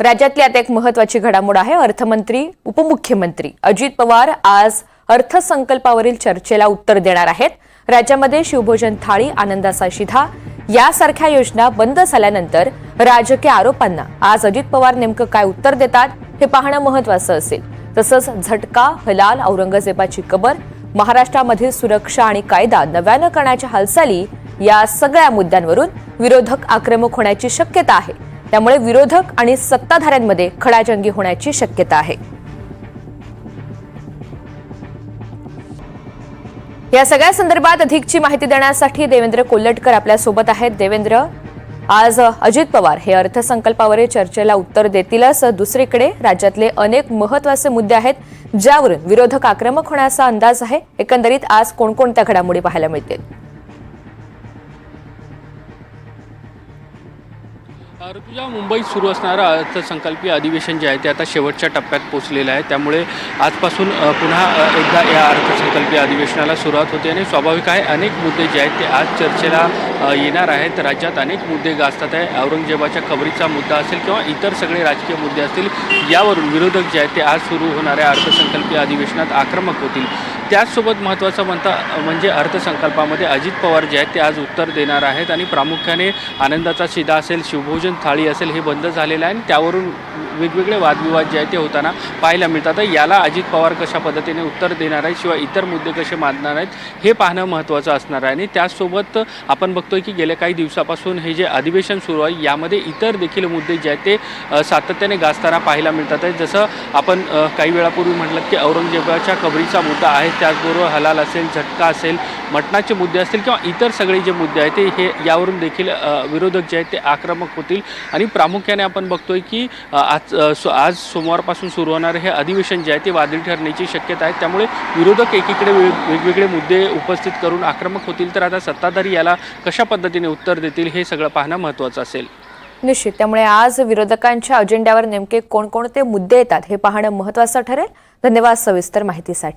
राज्यातली आता एक महत्वाची घडामोड आहे. अर्थमंत्री उपमुख्यमंत्री अजित पवार आज अर्थसंकल्पावरील चर्चेला उत्तर देणार आहेत. राज्यामध्ये शिवभोजन थाळी आनंदाचा शिधा यासारख्या योजना बंद झाल्यानंतर राजकीय आरोपांना आज अजित पवार नेमकं काय उत्तर देतात हे पाहणं महत्वाचं असेल. तसंच झटका हलाल औरंगजेबाची कबर महाराष्ट्रामधील सुरक्षा आणि कायदा नव्यानं करण्याच्या हालचाली या सगळ्या मुद्द्यांवरून विरोधक आक्रमक होण्याची शक्यता आहे. त्यामुळे विरोधक आणि सत्ताधाऱ्यांमध्ये खडाजंगी होण्याची शक्यता आहे. या सगळ्या संदर्भात अधिकची माहिती देण्यासाठी देवेंद्र कोल्हटकर आपल्यासोबत आहेत. देवेंद्र आज अजित पवार हे अर्थसंकल्पावरील चर्चेला उत्तर देतीलच. दुसरीकडे राज्यातले अनेक महत्त्वाचे मुद्दे आहेत ज्यावरून विरोधक आक्रमक होण्याचा अंदाज आहे. एकंदरीत आज कोणकोणत्या घडामोडी पाहायला मिळतील? ऋतुजा मुंबईत सुरू असणारं अर्थसंकल्पीय अधिवेशन जे आहे ते आता शेवटच्या टप्प्यात पोहोचलेलं आहे. त्यामुळे आजपासून पुन्हा एकदा या अर्थसंकल्पीय अधिवेशनाला सुरुवात होते आणि स्वाभाविक आहे अनेक मुद्दे जे आहेत ते आज चर्चेला येणार आहेत. राज्यात अनेक मुद्दे गाजतात आहे. औरंगजेबाच्या खबरीचा मुद्दा असेल किंवा इतर सगळे राजकीय मुद्दे असतील यावरून विरोधक जे आहेत ते आज सुरू होणाऱ्या अर्थसंकल्पीय अधिवेशनात आक्रमक होतील. त्याचसोबत महत्त्वाचं म्हणता म्हणजे अर्थसंकल्पामध्ये अजित पवार जे आहेत ते आज उत्तर देणार आहेत आणि प्रामुख्याने आनंदाचा शिदा असेल शिवभोजन थाळी असेल हे बंद झालेलं आहे आणि त्यावरून वेगवेगळे वादविवाद जे आहेत ते होताना पाहायला मिळतात. याला अजित पवार कशा पद्धतीने उत्तर देणार आहे शिवाय इतर मुद्दे कसे मांडणार आहेत हे पाहणं महत्त्वाचं असणार आहे. आणि त्याचसोबत आपण बघतोय की गेल्या काही दिवसापासून हे जे अधिवेशन सुरू आहे यामध्ये इतर देखील मुद्दे जे आहेत ते सातत्याने गाजताना पाहायला मिळतात. आहे जसं आपण काही वेळापूर्वी म्हटलं की औरंगजेबाच्या कबरीचा मुद्दा आहे त्याचबरोबर हलाल असेल झटका असेल मटणाचे मुद्दे असतील किंवा इतर सगळे जे मुद्दे आहेत ते हे यावरून देखील विरोधक जे आहेत ते आक्रमक होतील. आणि प्रामुख्याने आपण बघतोय की आज सो- आज सोमवारपासून सुरू होणारे हे अधिवेशन जे आहे ते वादळी ठरण्याची शक्यता आहे. त्यामुळे विरोधक एकीकडे वेग- वेगवेगळे मुद्दे उपस्थित करून आक्रमक होतील. तर आता सत्ताधारी याला कशा पद्धतीने उत्तर देतील हे सगळं पाहणं महत्त्वाचं असेल. निश्चित. त्यामुळे आज विरोधकांच्या अजेंड्यावर नेमके कोणकोणते मुद्दे येतात हे पाहणं महत्त्वाचं ठरेल. धन्यवाद सविस्तर माहितीसाठी.